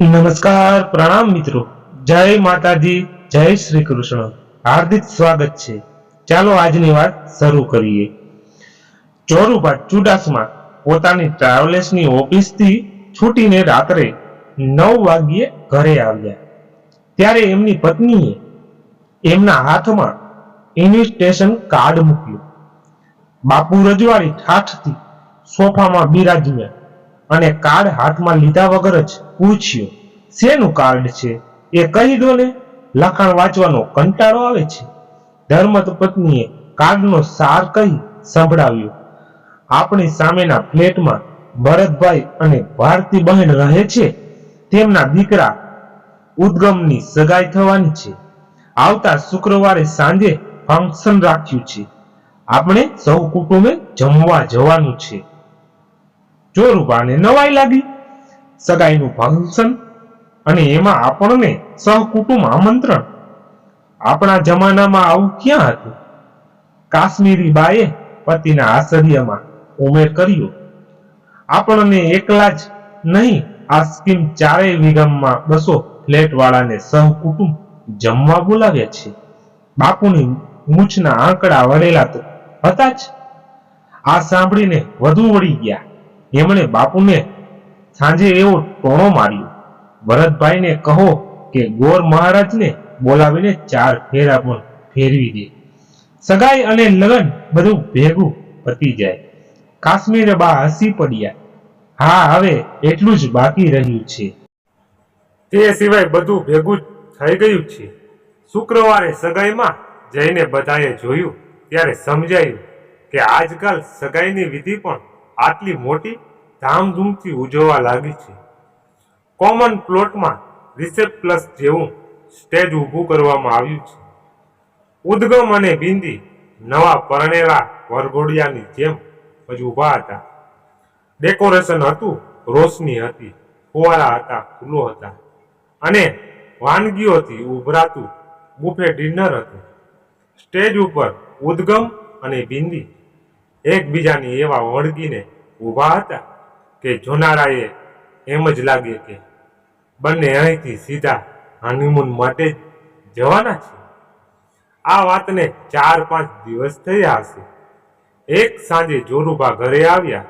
નમસ્કાર પ્રણામ મિત્રો. જય માતાજી, જય શ્રી કૃષ્ણ. હાર્દિક સ્વાગત છે. ચાલો આજની વાત શરૂ કરીએ. ચોરુભાઈ ચુડાસમા પોતાની ટ્રાવેલ્સની ઓફિસથી છૂટીને રાત્રે નવ વાગ્યે ઘરે આવ્યા. ત્યારે એમની પત્નીએ એમના હાથમાં ઇન્વિટેશન કાર્ડ મૂક્યું. બાપુ રજવાડી ઠાઠથી સોફામાં બિરાજ્યા. અને કાર્ડ હાથમાં લીધા વગર જ પૂછ્યું, શેનું કાર્ડ છે? એ કહી દો ને લખાણ વાંચવાનો કંટાળો આવે છે. ધર્મત પત્નીએ કાર્ડનો સાર કહી સંભળાવ્યો, આપણી સામેના ફ્લેટમાં ભરતભાઈ અને ભારતી બહેન રહે છે. તેમના દીકરા ઉદ્ગમની સગાઈ થવાની છે. આવતા શુક્રવારે સાંજે ફંક્શન રાખ્યું છે. આપણે સૌ કુટુંબે જમવા જવાનું છે. ચોરુબાને નવાઈ લાગી, સગાઈનું ફંક્શન અને એમાં આપણને સહકુટુંબ આમંત્રણ. આપણા જમાનામાં આવું ક્યાં હતું? કાશ્મીરી બાએ પતિના આશ્ચર્યમાં ઉમેર કર્યો. આપણને એકલા જ નહીં આ સ્કીમ ચારેય વિગમમાં બસો ફ્લેટ વાળાને સહકુટુંબ જમવા બોલાવ્યા છે. બાપુની મૂછના આંકડા વળેલા તો હતા જ. આ સાંભળીને વધુ વળી ગયા. એમણે બાપુને સાંજે એવો ટોણો માર્યો. ભરતભાઈને કહો કે ગોર મહારાજને બોલાવીને ચાર ફેરા પણ ફેરવી દે. સગાઈ અને લગ્ન બધું ભેગું પતી જાય. કાશ્મીર બા હસી પડ્યા. હા, હવે એટલું જ બાકી રહ્યું છે. તે સિવાય બધું ભેગું થઈ ગયું છે. શુક્રવારે સગાઈમાં જઈને બધાએ જોયું, ત્યારે સમજાયું કે આજકાલ સગાઈની વિધિ પણ આટલી મોટી ધામધૂમથી ઉજવવા લાગી છે. કોમન પ્લોટમાં રિસેપ પ્લસ જેવું સ્ટેજ ઊભું કરવામાં આવ્યું છે. ઉદ્ગમ અને બિંદી નવા પરણેલા વરઘોડિયાની જેમ જ ઊભા હતા. ડેકોરેશન હતું, રોશની હતી, ફુવારા હતા, ફૂલો હતા અને વાનગીઓથી ઉભરાતું બુફે ડિનર હતું. સ્ટેજ ઉપર ઉદ્ગમ અને બિંદી એકબીજાની એવા વળગીને ઊભા હતા કે જોનારાએ એમ જ લાગે કે બંને અહીંથી સીધા હનીમૂન માટે જવાના છે. આ વાતને ચાર પાંચ દિવસ થયા હશે. એક સાંજે જોરુબા ઘરે આવ્યા,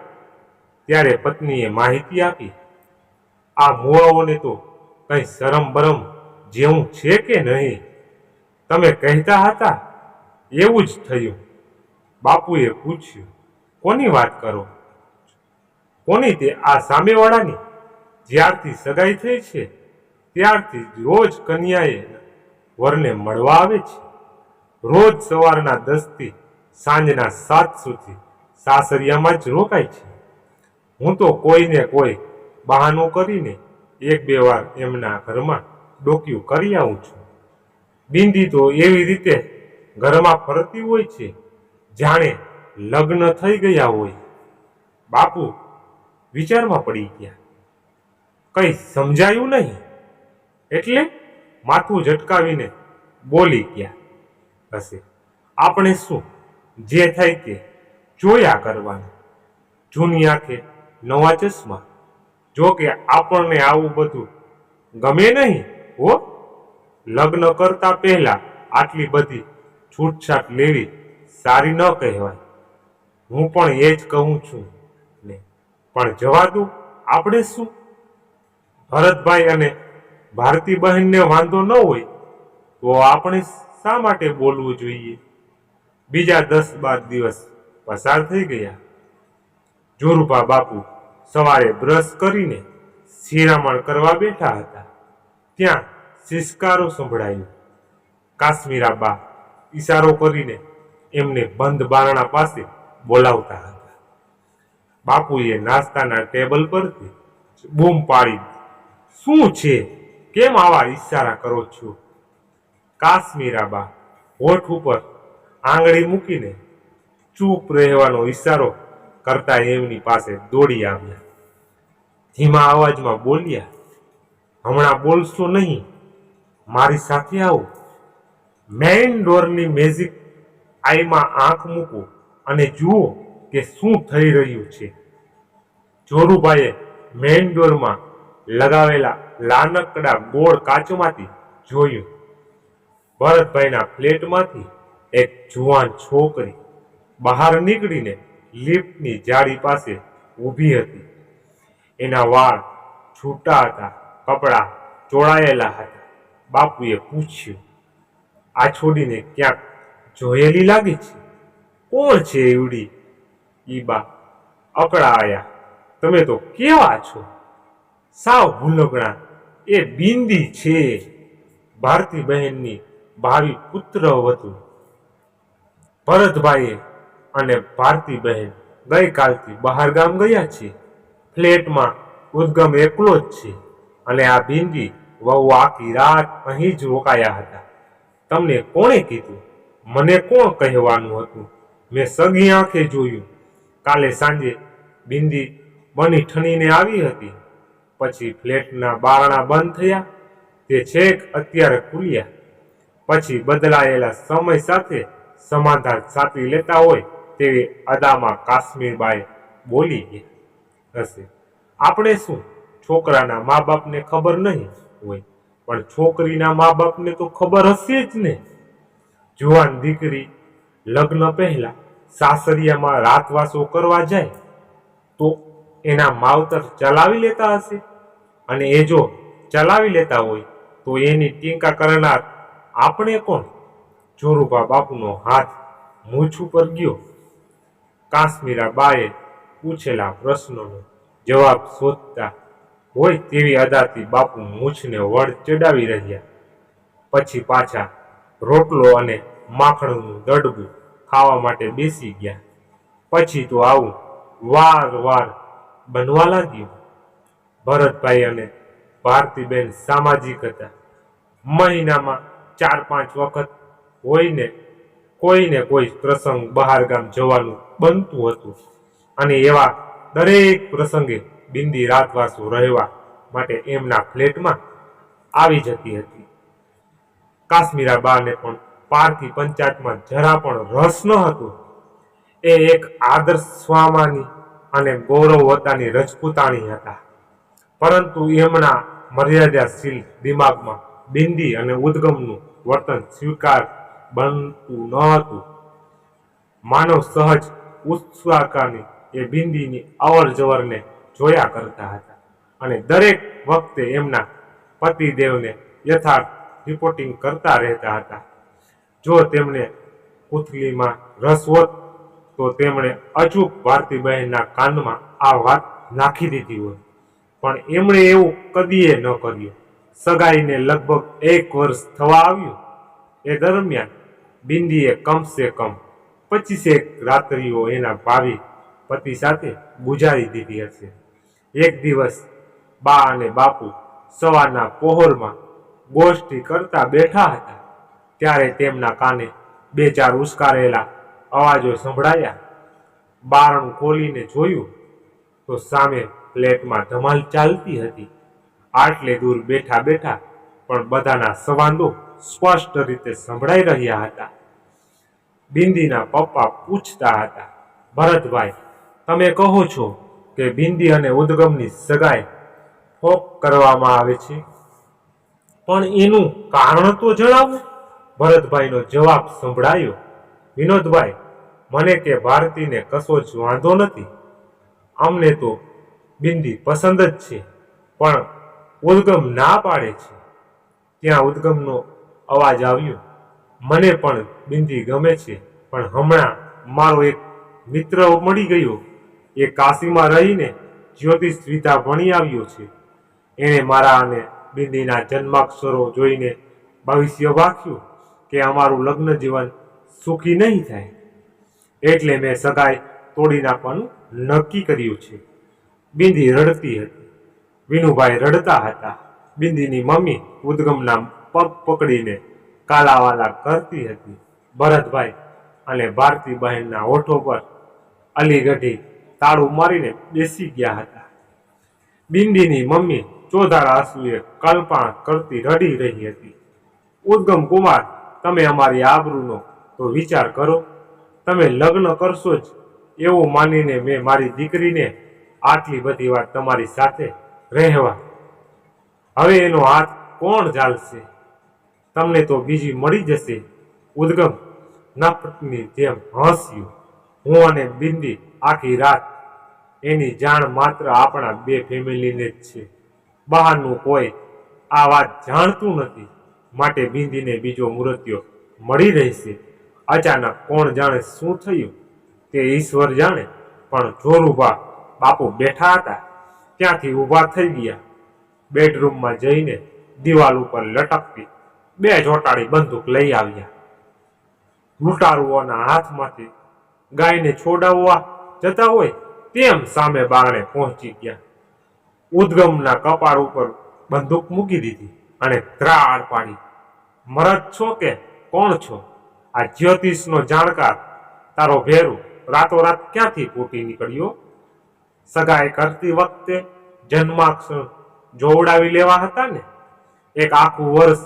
ત્યારે પત્નીએ માહિતી આપી. આ મુવાઓને તો કંઈ શરમ બરમ જેવું છે કે નહીં? તમે કહેતા હતા? એવું જ થયું. બાપુએ પૂછ્યું, કોની વાત કરો? કોની તે આ સામેવાળાની? જ્યારથી સગાઈ થઈ છે, ત્યારથી રોજ કન્યાએ વરને મળવા આવે છે. રોજ સવારના દસથી સાંજના સાત સુધી સાસરિયામાં જ રોકાય છે. હું તો કોઈને કોઈ બહાનું કરીને એક બે વાર એમના ઘરમાં ડોક્યું કરી આવું છું. બિંદી તો એવી રીતે ઘરમાં ફરતી હોય છે, જાણે લગ્ન થઈ ગયા હોય. બાપુ વિચારમાં પડી ગયા. કઈ સમજાયું નહીં. એટલે માથું ઝટકાવીને બોલી ગયા. હશે. આપણે શું? જે થાય તે જોયા કરવાનું. જૂની આંખે નવા ચશ્મા. જો કે આપણને આવું બધું ગમે નહીં, હો. લગ્ન કરતા પહેલા આટલી બધી છૂટછાટ લેવી સારી ન કહેવાય. હું પણ એ જ કહું છું. પણ જવા દો, આપણે શું? ભરતભાઈ અને ભારતી બહેનને વાંધો ન હોય, તો આપણે શા માટે બોલવું જોઈએ? બીજા દસ બાર દિવસ પસાર થઈ ગયા. જોરુભા બાપુ સવારે બ્રશ કરીને શિરામણ કરવા બેઠા હતા. ત્યાં સિસકારો સંભળાયો. કાશ્મીરા બા ઈશારો કરીને એમને બંધ બારણા પાસે બોલાવતા હતા. બાપુએ નાસ્તાના ટેબલ પરથી બૂમ પાડી શું છે? કેમ આવા ઈશારા કરો છો? કાશ્મીરાબા, હોઠ ઉપર આંગળી મૂકીને ચૂપ રહેવાનો ઈશારો કરતા એમની પાસે દોડી આવ્યા. ધીમા અવાજમાં બોલ્યા, હમણાં બોલશો નહીં. મારી સાથે આવો. મેઇન ડોરની મેજિક આઈમાં આંખ મૂકો અને જુઓ. કે શું થઈ રહ્યું છે? જોરુભાઈએ મેઇન ડોરમાં લગાવેલા લાનકડા ગોળ કાચમાંથી જોયું. ભરતભાઈના ફ્લેટમાંથી એક જુવાન છોકરી બહાર નીકળીને લિફ્ટની જાળી પાસે ઊભી હતી. એના વાળ છૂટા હતા, કપડાં ચોળાયેલા હતા. બાપુએ પૂછ્યું, આ છોડીને ક્યાંક જોયેલી લાગે છે? કોણ છે એવડી ઈ બા અકળાયા. તમે તો કેવા છો? સાવ ભૂલકણા એ બિંદી છે. ભારતી બહેનની ભાવિ પુત્ર હતું ભરતભાઈએ અને ભારતી બહેન ગઈકાલથી બહાર ગામ ગયા છે. ફ્લેટમાં ઉદ્ગમ એકલો જ છે અને આ બિંદી વહુ આખી રાત અહીં જ રોકાયા હતા. તમને કોણે કીધું? મને કોણ કહેવાનું હતું? મેં સગી આંખે જોયું. કાલે સાંજે બિંદી બની ઠણીને આવી હતી. પછી ફ્લેટના બારણા બંધ થયા, તે છેક અત્યારે ખુલ્યા. પછી બદલાયેલા સમય સાથે સમાધાન સાચી લેતા હોય તેવી અદામાં કાશ્મીરબાઈ બોલી હશે. આપણે શું? છોકરાના મા બાપને ખબર નહીં હોય. પણ છોકરીના મા બાપને તો ખબર હશે જ ને. જુવાન દીકરી લગ્ન પહેલા સાસરિયામાં રાતવાસો કરવા જાય, તો એના માવતર ચલાવી લેતા હશે. અને એ જો ચલાવી લેતા હોય, તો એની ટીકા કરનાર આપણે કોણ? જોરુભા બાપુનો હાથ મૂછ ઉપર ગયો. કાશ્મીરા બાએ પૂછેલા પ્રશ્નોનો જવાબ શોધતા હોય તેવી અદાથી બાપુ મૂછને વડ ચડાવી રહ્યા. પછી પાછા રોટલો અને માખણનું દડબું ખાવા માટે બેસી ગયા. પછી તો આવું વાર વાર બનવા લાગ્યું. ભરતભાઈ અને ભારતીબેન સામાજિક હતા. મહિનામાં ચાર પાંચ વખત હોઈને કોઈને કોઈ પ્રસંગ બહાર ગામ જવાનું બનતું હતું. અને એવા દરેક પ્રસંગે બિંદી રાતવાસો રહેવા માટે એમના ફ્લેટમાં આવી જતી હતી. કાશ્મીરા બાને પણ પારકી પંચાયતમાં જરા પણ રસ ન હતો. એ એક આદર્શ સ્વામાની અને ગૌરવવતાની રજપૂતાણી હતા. પરંતુ એમના મર્યાદાશીલ દિમાગમાં બિંદી અને ઉદ્ગમનું વર્તન સ્વીકાર બનતું ન હતું. માનવ સહજ ઉત્સાહકાની એ બિંદીની અવર જવરને જોયા કરતા હતા અને દરેક વખતે એમના પતિદેવને યથાર્થ રિપોર્ટિંગ કરતા રહેતા હતા. જો તેમને પુથલીમાં રસ હોત, તો તેમણે અચૂક ભારતીબહેનના કાનમાં આ વાત નાખી દીધી હોય પણ એમણે એવું કદીએ ન કર્યું. સગાઈને લગભગ એક વર્ષ થવા આવ્યું. એ દરમિયાન બિંદીએ કમસે કમ પચીસેક રાત્રિઓ એના ભાવિ પતિ સાથે ગુજારી દીધી હશે. એક દિવસ બા અને બાપુ સવારના પહોરમાં ગોષ્ઠી કરતા બેઠા હતા. ત્યારે તેમના કાને બે ચાર ઉશ્કારેલા અવાજો સંભળાયા. બારણું ખોલીને જોયું તો સામે ફ્લેટમાં ધમાલ ચાલતી હતી. આટલે દૂર બેઠા બેઠા પણ બધાના સંવાદો સ્પષ્ટ રીતે સંભળાઈ રહ્યા હતા. બિંદીના પપ્પા પૂછતા હતા, ભરતભાઈ, તમે કહો છો કે બિંદી અને ઉદ્ગમની સગાઈ ફોક કરવામાં આવે છે? પણ એનું કારણ તો જણાવો. ભરતભાઈનો જવાબ સંભળાયો. વિનોદભાઈ, મને કે ભારતીને કશો જ વાંધો નથી. અમને તો બિંદી પસંદ જ છે, પણ ઉદ્ગમ ના પાડે છે. ત્યાં ઉદ્ગમનો અવાજ આવ્યો. મને પણ બિંદી ગમે છે, પણ હમણાં મારો એક મિત્ર મળી ગયો. એ કાશીમાં રહીને જ્યોતિષ વિદ્યા ભણી આવ્યો છે. એણે મારા અને બિંદીના જન્માક્ષરો જોઈને ભવિષ્ય વાંચ્યું કે અમારું લગ્ન જીવન સુખી નહીં થાય. એટલે મેં સગાઈ તોડી નાખવાનું નક્કી કર્યું છે. બિંદી રડતી હતી. વિનુભાઈ રડતા હતા. બિંદીની મમ્મી ઉદગમના પગ પકડીને કાલાવાલા કરતી હતી. ભરતભાઈ અને ભારતી બહેનના હોઠો પર અલીગઢી તાળું મારીને બેસી ગયા હતા. બિંદીની મમ્મી ચોધારા આંસુએ કલ્પના કરતી રડી રહી હતી. ઉદ્ગમ કુમાર તમે અમારી આબરૂનો તો વિચાર કરો. તમે લગ્ન કરશો જ. એવું માનીને મેં મારી દીકરીને આટલી બધી વાર તમારી સાથે રહેવા. હવે એનો હાથ કોણ ઝાલશે તમને તો બીજી મળી જશે. ઉદ્ગમ નફની જેમ હસ્યું. હું અને બિંદી આખી રાત એની જાણ માત્ર આપણા બે ફેમિલીને જ છે. બહારનું કોઈ આ વાત જાણતું નથી. માટે બિંદીને બીજો મૃત્યુ મળી રહેશે. અચાનક કોણ જાણે શું થયું? તે ઈશ્વર જાણે, પણ જોરુબા બાપુ બેઠા હતા. ત્યાંથી ઊભા થઈ ગયા. બેડરૂમમાં જઈને દિવાલ ઉપર લટકતી બે જોટાળી બંદૂક લઈ આવ્યા. લૂંટારુઓના હાથમાંથી ગાયને છોડાવવા જતા હોય તેમ સામે બારણે પહોંચી ગયા. ઉદ્ગમના કપાળ ઉપર બંદૂક મૂકી દીધી અને ત્રાળ પાડી મરદ છો કે કોણ છો? આ જ્યોતિષનો જાણકાર, તારો ભેરું રાતોરાત ક્યાંથી ફૂટી નીકળ્યો? સગાઈ કરતી વખતે જન્માક્ષર જોવડાવી લેવા હતા ને? એક આખું વર્ષ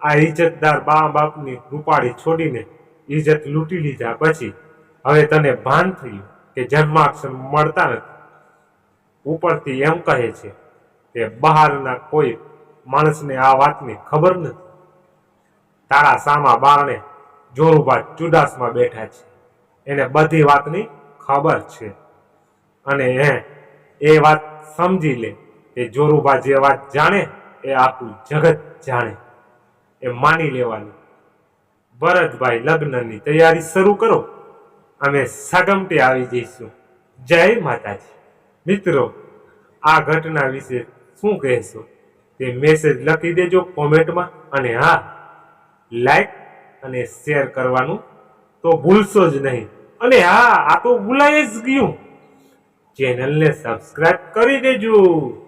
આ ઇજ્જતદાર બા બાપની રૂપાળી છોડીને ઇજ્જત લૂંટી લીધા પછી હવે તને ભાન થયું કે જન્માક્ષર મળતા નથી. ઉપરથી એમ કહે છે કે બહારના કોઈ માણસને આ વાતની ખબર નથી. તારા સામા બારણે જોરુભા ચુડાસમાં બેઠા છે. એને બધી વાતની ખબર છે. અને એ એ વાત સમજી લે. કે જોરુભા જે વાત જાણે, એ આખું જગત જાણે. એ માની લેવાની. ભરતભાઈ લગ્નની તૈયારી શરૂ કરો. અમે સગમટે આવી જઈશું. જય માતાજી. મિત્રો, આ ઘટના વિશે શું કહેશો? તે મેસેજ લખી દેજો કોમેન્ટમાં. અને હા લાઈક અને શેર કરવાનું તો ભૂલશો જ નહીં. અને હા, આ તો ભૂલાઈ જ ગયું. ચેનલને સબસ્ક્રાઇબ કરી દેજો,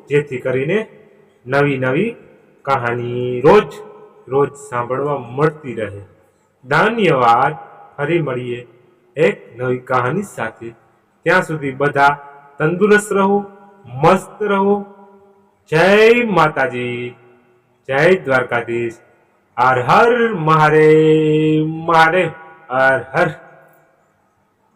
જેથી કરીને નવી નવી કહાની રોજ રોજ સાંભળવા મળતી રહે. ધન્યવાદ. ફરી મળીએ એક નવી કહાની સાથે. ત્યાં સુધી બધા તંદુરસ્ત રહો, મસ્ત રહો. જય માતાજી. જય દ્વારકાધીશ. હર હર મહાદેવ મહાદેવ હર હર.